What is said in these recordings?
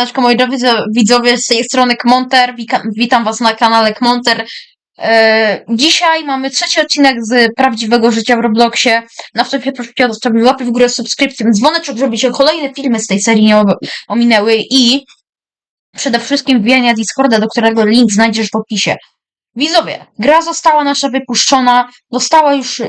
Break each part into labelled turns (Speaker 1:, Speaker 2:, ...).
Speaker 1: Siemaneczko, moi drodzy widzowie, z tej strony Kmonter. Witam was na kanale Kmonter. E, dzisiaj mamy trzeci odcinek z prawdziwego życia w Robloxie. Na wstępie proszę o zostawienie łapy w górę, subskrypcję, dzwoneczek, żeby się kolejne filmy z tej serii nie ominęły i przede wszystkim wbijania Discorda, do którego link znajdziesz w opisie. Widzowie, gra została nasza wypuszczona, dostała już e,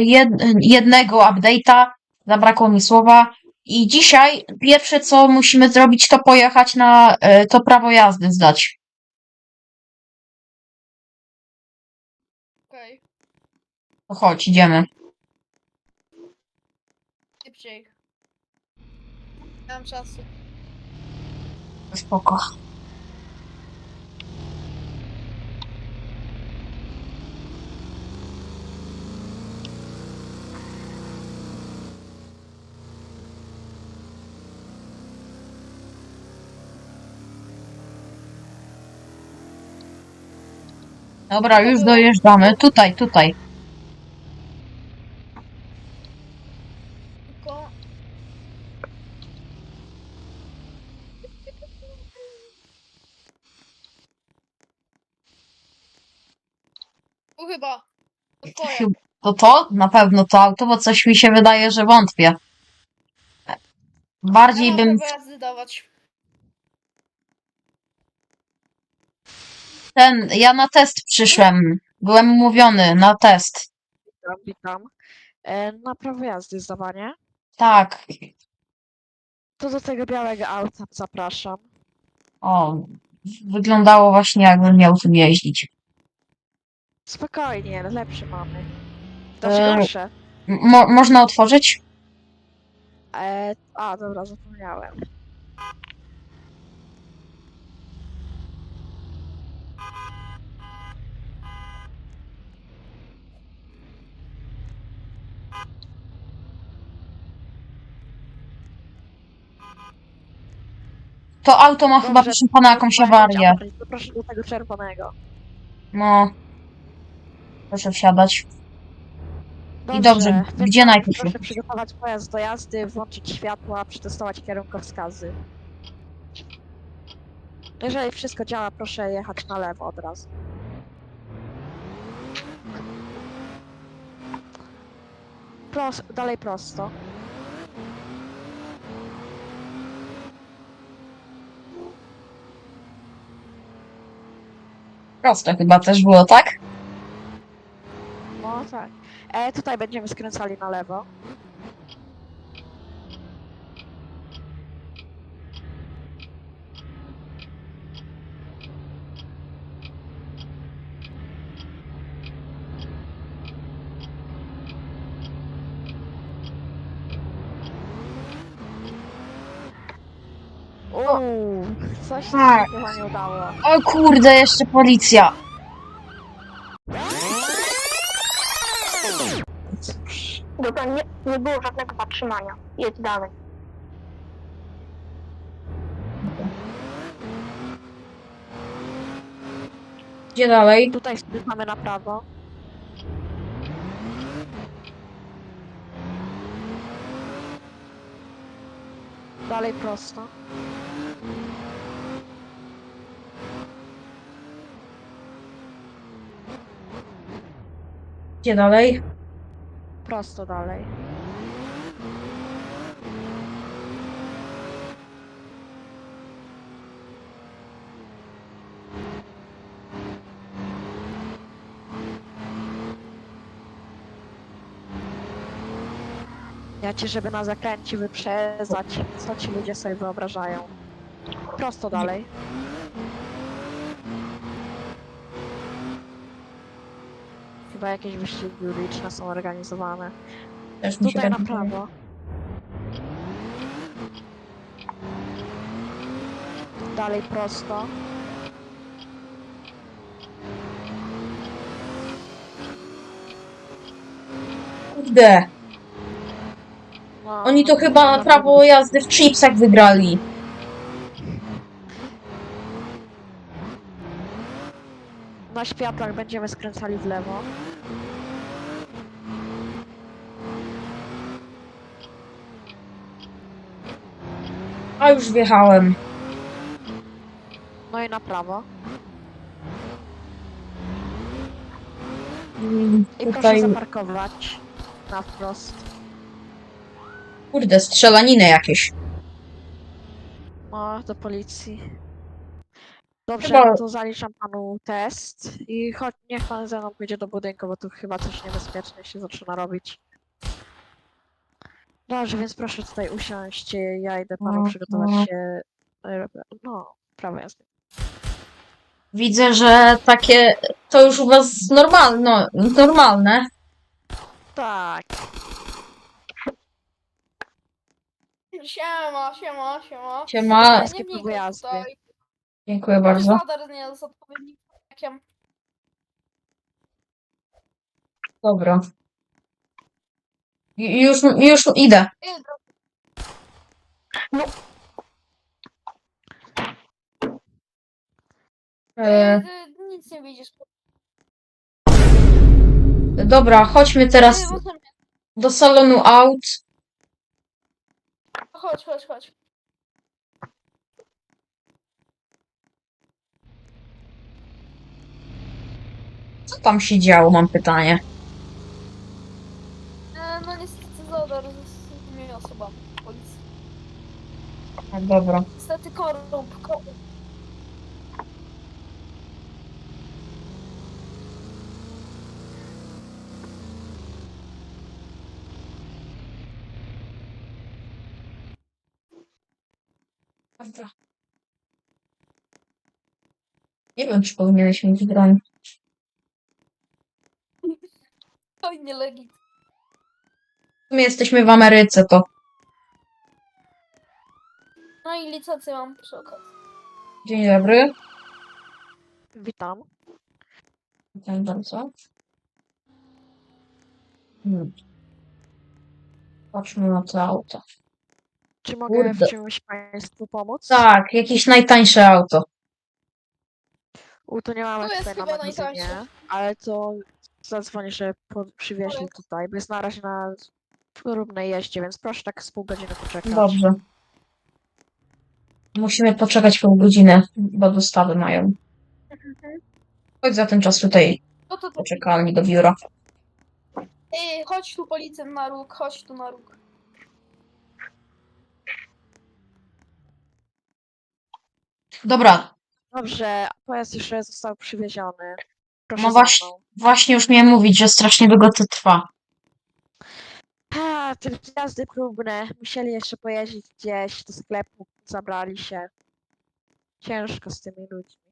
Speaker 1: jed, jednego update'a, zabrakło mi słowa, i dzisiaj pierwsze co musimy zrobić, to pojechać na e, to prawo jazdy zdać.
Speaker 2: Okej,
Speaker 1: To chodź, idziemy.
Speaker 2: szybciej. Nie mam czasu.
Speaker 1: Spoko. Dobra, już dojeżdżamy. Tutaj, tutaj.
Speaker 2: Tylko... Tu chyba. To.
Speaker 1: To to? Na pewno to auto, bo coś mi się wydaje, że wątpię. Bardziej bym
Speaker 2: mam jazdy dawać.
Speaker 1: Ten, ja na test przyszłem. Byłem umówiony na test.
Speaker 3: Witam, witam. E, na prawo jazdy zdawanie.
Speaker 1: Tak.
Speaker 3: To do tego białego auta zapraszam.
Speaker 1: O, wyglądało właśnie jakbym miał tym jeździć.
Speaker 3: Spokojnie, lepszy mamy. Znaczy
Speaker 1: E,
Speaker 3: gorsze.
Speaker 1: M- Mo można otworzyć?
Speaker 3: E, a, dobra, zapomniałem.
Speaker 1: To auto ma chyba,
Speaker 3: Dobrze,
Speaker 1: proszę pana, jakąś awarię.
Speaker 3: Proszę do tego czerwonego.
Speaker 1: No. Proszę wsiadać. I dobrze, gdzie najpierw?
Speaker 3: Proszę przygotować pojazd do jazdy, włączyć światła, przetestować kierunkowskazy. Jeżeli wszystko działa, proszę jechać na lewo od razu. Pros dalej prosto.
Speaker 1: Proste chyba też było, tak?
Speaker 3: No tak. E, tutaj będziemy skręcali na lewo. Uuu, coś się
Speaker 1: Tak.
Speaker 3: chyba nie udało.
Speaker 1: O kurde, jeszcze policja.
Speaker 4: Dobra, nie, nie było żadnego zatrzymania. Jedź dalej.
Speaker 1: Gdzie dalej?
Speaker 3: Tutaj skręcamy na prawo. Dalej prosto.
Speaker 1: Gdzie dalej?
Speaker 3: Prosto dalej. Ja ci, żeby na zakręcie wyprzedzać, co ci ludzie sobie wyobrażają. Prosto dalej. Chyba jakieś wyścigi uliczne są organizowane.
Speaker 1: Też mi się
Speaker 3: Tutaj na
Speaker 1: tak
Speaker 3: prawo. Dalej prosto.
Speaker 1: Kurde, oni to chyba
Speaker 3: na
Speaker 1: prawo jazdy w chipsach wygrali.
Speaker 3: Na światłach będziemy skręcali w lewo.
Speaker 1: A już wjechałem.
Speaker 3: No i na prawo.
Speaker 1: Mm,
Speaker 3: I
Speaker 1: Tutaj,
Speaker 3: proszę zaparkować na wprost.
Speaker 1: Kurde, strzelaniny jakieś.
Speaker 3: No, do policji. Dobrze,
Speaker 1: Chyba-
Speaker 3: to zaliczam panu test i chodź, niech pan ze mną pójdzie do budynku, bo tu chyba coś niebezpieczne się zaczyna robić. Dobrze, więc proszę tutaj usiąść, ja idę panu
Speaker 1: Mhm.
Speaker 3: przygotować się. e, No, prawo jazdy.
Speaker 1: Widzę, że takie to już u was normalne, no, normalne.
Speaker 3: Tak,
Speaker 2: Siema, siema, siema.
Speaker 1: Siema,
Speaker 3: Pańskie
Speaker 2: Nie
Speaker 3: próby
Speaker 2: wnikaj
Speaker 3: jazdy.
Speaker 2: tutaj.
Speaker 1: dziękuję bardzo.
Speaker 2: Zadar nie jest odpowiednim.
Speaker 1: Dobra. Ju- Już, już idę.
Speaker 2: Ej, dro-
Speaker 1: E,
Speaker 2: ty nic nie widzisz.
Speaker 1: dobra, chodźmy teraz
Speaker 2: Ej,
Speaker 1: do salonu aut.
Speaker 2: Chodź, chodź, chodź.
Speaker 1: Co tam się działo, mam pytanie.
Speaker 2: E, No niestety Zadar z tymi osobami policji.
Speaker 1: No, dobra.
Speaker 2: Niestety korump, korump.
Speaker 1: Dobra. Nie wiem, czy powinieneś mieć broń.
Speaker 2: Oj, nie legit.
Speaker 1: My jesteśmy w Ameryce, to.
Speaker 2: No i licencję mam przy okazji.
Speaker 1: Dzień dobry.
Speaker 3: witam.
Speaker 1: Witam bardzo. Hmm. Patrzmy na to auto.
Speaker 3: Czy mogę
Speaker 1: Kurde.
Speaker 3: w czymś państwu pomóc?
Speaker 1: Tak, jakieś najtańsze auto.
Speaker 3: U, to nie mamy
Speaker 2: To jest
Speaker 3: tutaj
Speaker 2: chyba najtańsze.
Speaker 3: ale to zadzwonię, że po, przywieźli tutaj, bo jest na razie na równej jeździe, więc proszę tak z pół godziny poczekać.
Speaker 1: Dobrze. Musimy poczekać pół godziny, bo dostawy mają. Chodź za ten czas tutaj
Speaker 2: No to, to
Speaker 1: poczekalni do biura.
Speaker 2: Ej, chodź tu policjant na róg, chodź tu na róg.
Speaker 1: Dobra,
Speaker 3: Dobrze, pojazd już został przywieziony. Proszę
Speaker 1: No
Speaker 3: za
Speaker 1: właśnie.
Speaker 3: mną.
Speaker 1: właśnie już miałem mówić, że strasznie długo to trwa.
Speaker 3: A, te wjazdy próbne. Musieli jeszcze pojeździć gdzieś do sklepu, zabrali się. Ciężko z tymi ludźmi.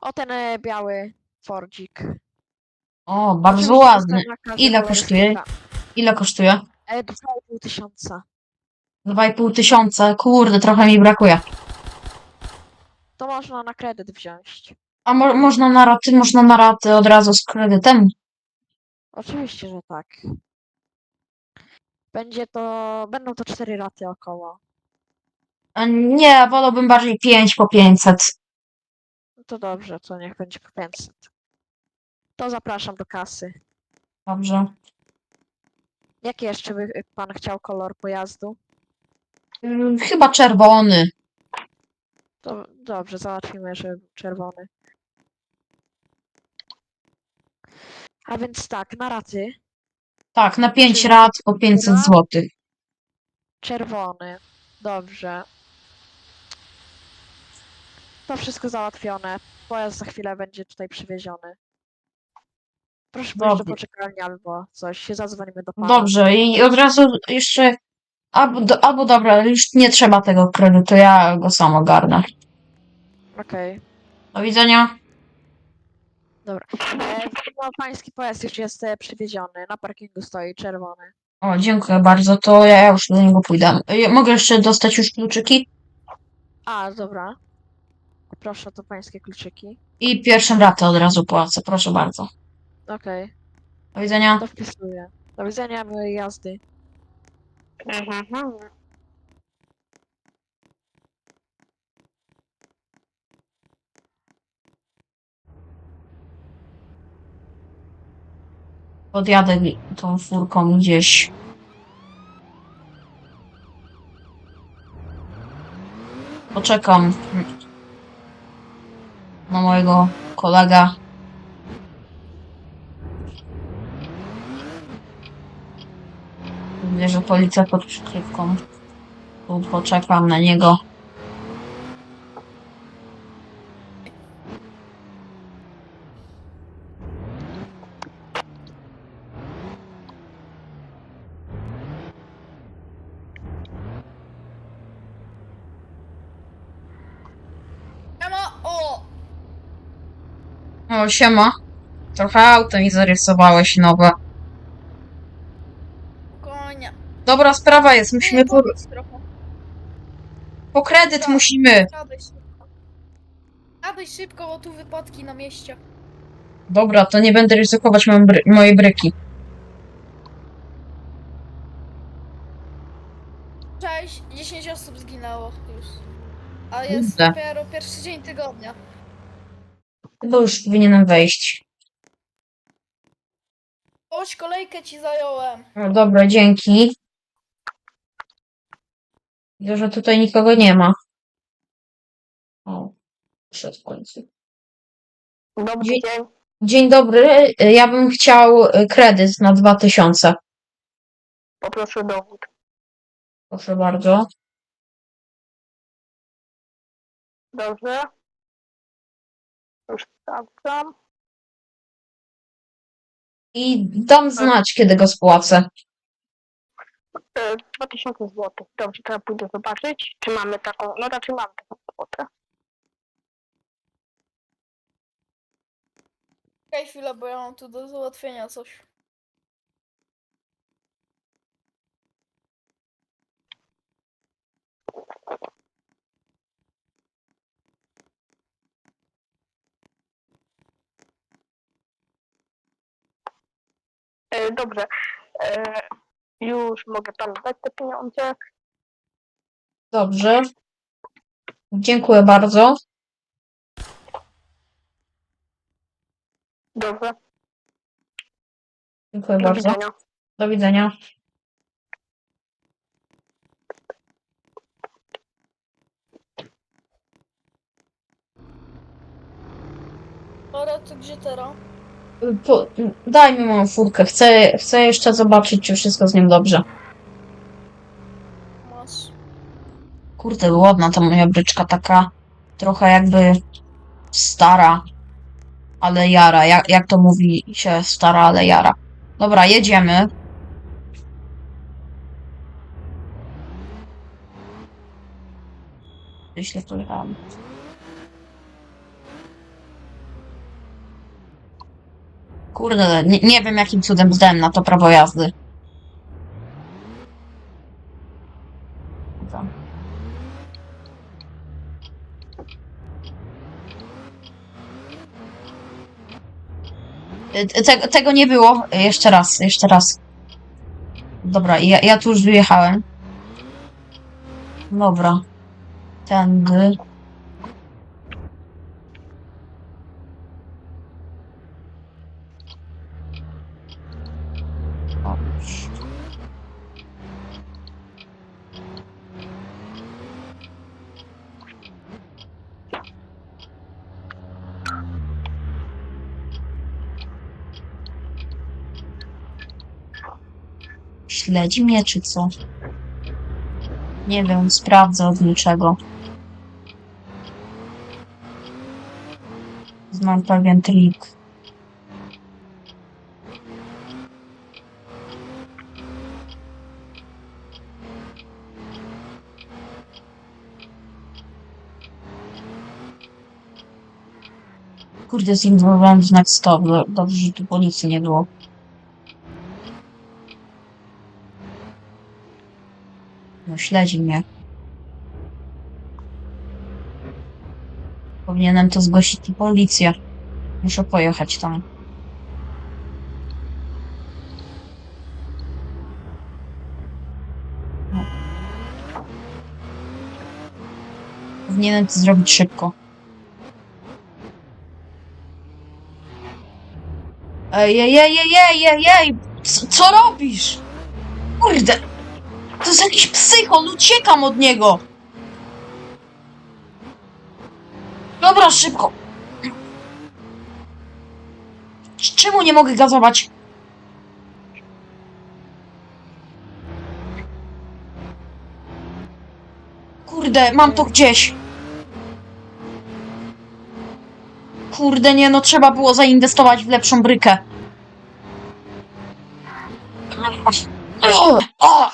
Speaker 3: O ten e, biały Fordzik.
Speaker 1: O, bardzo
Speaker 3: Oczywiście
Speaker 1: ładny.
Speaker 3: dostępna każda
Speaker 1: Ile kosztuje? Ile kosztuje?
Speaker 3: E, 2,5 tysiąca.
Speaker 1: 2,5 tysiąca. Kurde, trochę mi brakuje.
Speaker 3: To można na kredyt wziąć.
Speaker 1: A mo można na raty, można na raty od razu z kredytem?
Speaker 3: Oczywiście, że tak. Będzie to, będą to cztery raty około.
Speaker 1: A nie, wolałbym bardziej 5 po 500.
Speaker 3: No to dobrze, to niech będzie po 500. To zapraszam do kasy.
Speaker 1: Dobrze.
Speaker 3: Jaki jeszcze by pan chciał kolor pojazdu?
Speaker 1: Ym, Chyba czerwony.
Speaker 3: Dobrze, załatwimy, że czerwony. A więc tak, na raty
Speaker 1: Tak, na 5
Speaker 3: Czy-
Speaker 1: rat po 500
Speaker 3: Dobra.
Speaker 1: zł.
Speaker 3: czerwony. Dobrze. To wszystko załatwione. Pojazd za chwilę będzie tutaj przywieziony. Proszę pójść do
Speaker 1: Dobrze.
Speaker 3: poczekalni albo coś, się zadzwonimy do pana.
Speaker 1: Dobrze, i od razu jeszcze. Albo, do, albo dobra, już nie trzeba tego kredytu, ja go sam ogarnę.
Speaker 3: Okej.
Speaker 1: Do widzenia.
Speaker 3: Dobra. E, no, pański pojazd już jest e, przywieziony. Na parkingu stoi czerwony.
Speaker 1: O, dziękuję bardzo, to ja już do niego pójdę. Y, Mogę jeszcze dostać już kluczyki?
Speaker 3: A, dobra. Proszę, to pańskie kluczyki.
Speaker 1: I pierwszą ratę od razu płacę, proszę bardzo.
Speaker 3: Okej,
Speaker 1: Do widzenia.
Speaker 3: to wpisuję. Do widzenia, miłej jazdy.
Speaker 4: Mhm.
Speaker 1: Podjadę tą furką gdzieś. Poczekam na mojego kolega. Widzę, że policja pod przykrywką. Tu poczekam na niego.
Speaker 2: O,
Speaker 1: siema. Trochę auto mi zarysowałeś nowe. Dobra sprawa jest, musimy po, po kredyt musimy.
Speaker 2: Gadaj szybko. Szybko, bo tu wypadki na mieście.
Speaker 1: Dobra, to nie będę ryzykować moją bry mojej bryki.
Speaker 2: Cześć, 10 osób zginęło już. A jest
Speaker 1: Kurde.
Speaker 2: dopiero pierwszy dzień tygodnia.
Speaker 1: Chyba już powinienem wejść.
Speaker 2: Oś, kolejkę ci zająłem.
Speaker 1: No dobra, dzięki. Widzę, że tutaj nikogo nie ma. O, przed w końcu.
Speaker 4: Dobry
Speaker 1: Dzień-
Speaker 4: dzień.
Speaker 1: Dzień dobry, ja bym chciał y, kredyt na 2000.
Speaker 4: Poproszę dowód.
Speaker 1: Proszę bardzo.
Speaker 4: Dobrze. Już sprawdzam.
Speaker 1: I dam znać, kiedy go spłacę.
Speaker 4: E, 2000 zł. Dobrze, teraz pójdę zobaczyć, czy mamy taką, no raczej mamy taką kwotę.
Speaker 2: Czekaj chwilę, bo ja mam tu do załatwienia coś.
Speaker 4: E, dobrze. E, już mogę panu dać te pieniądze.
Speaker 1: Dobrze. Dziękuję bardzo.
Speaker 4: Dobrze.
Speaker 1: Dziękuję
Speaker 4: Do
Speaker 1: bardzo.
Speaker 4: widzenia.
Speaker 1: Do widzenia.
Speaker 2: Dobra, to gdzie teraz?
Speaker 1: Po, daj mi moją furkę. Chcę, chcę jeszcze zobaczyć, czy wszystko z nim dobrze.
Speaker 2: Masz.
Speaker 1: Kurde, ładna ta moja bryczka, taka trochę jakby stara, ale jara. Jak, jak to mówi się stara, ale jara. Dobra, jedziemy. Źle pojechałam. Kurde, nie, nie wiem jakim cudem zdałem na to prawo jazdy. Te, tego nie było. Jeszcze raz, jeszcze raz. Dobra, ja, ja tu już wyjechałem. Dobra. Tędy. Śledzi mnie, czy co? Nie wiem, sprawdzę od niczego. Znam pewien trik. Kurde, zignorowałem znak stop. Do- Dobrze, że tu policji nie było. Śledzi mnie. Powinienem to zgłosić i policję. Muszę pojechać tam. Powinienem to zrobić szybko. Ej, ej, ej, ej, ej, ej, ej! Co, co robisz? Kurde! To jest jakiś psychol, uciekam od niego! Dobra, szybko. Czemu nie mogę gazować? Kurde, mam to gdzieś. Kurde, nie, no trzeba było zainwestować w lepszą brykę. O,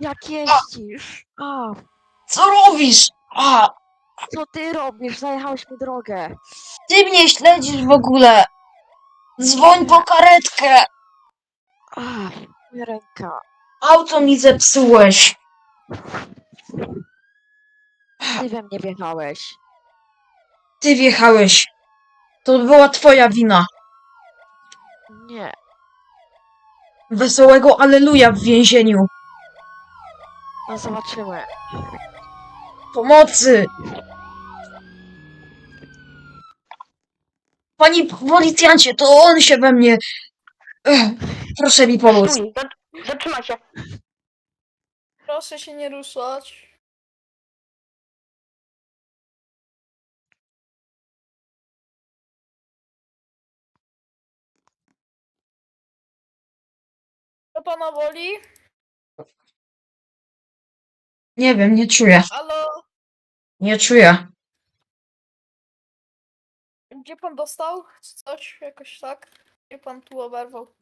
Speaker 3: Jak jeździsz? A,
Speaker 1: co robisz? A,
Speaker 3: co ty robisz? Zajechałeś mi drogę.
Speaker 1: ty mnie śledzisz w ogóle. Dzwoń po karetkę.
Speaker 3: A, moja ręka.
Speaker 1: Auto mi zepsułeś.
Speaker 3: Ty we mnie wjechałeś.
Speaker 1: Ty wjechałeś. To była twoja wina.
Speaker 3: Nie.
Speaker 1: Wesołego aleluja w więzieniu.
Speaker 3: No zobaczymy.
Speaker 1: Pomocy! Panie policjancie, to on się we mnie... Ech, proszę mi pomóc.
Speaker 4: Stój, zat- zatrzymaj się.
Speaker 2: Proszę się nie ruszać. Co pana boli?
Speaker 1: Nie wiem, nie czuję.
Speaker 2: Halo?
Speaker 1: Nie czuję.
Speaker 2: Gdzie pan dostał? Czy coś? Jakoś tak? Gdzie pan tu oberwał?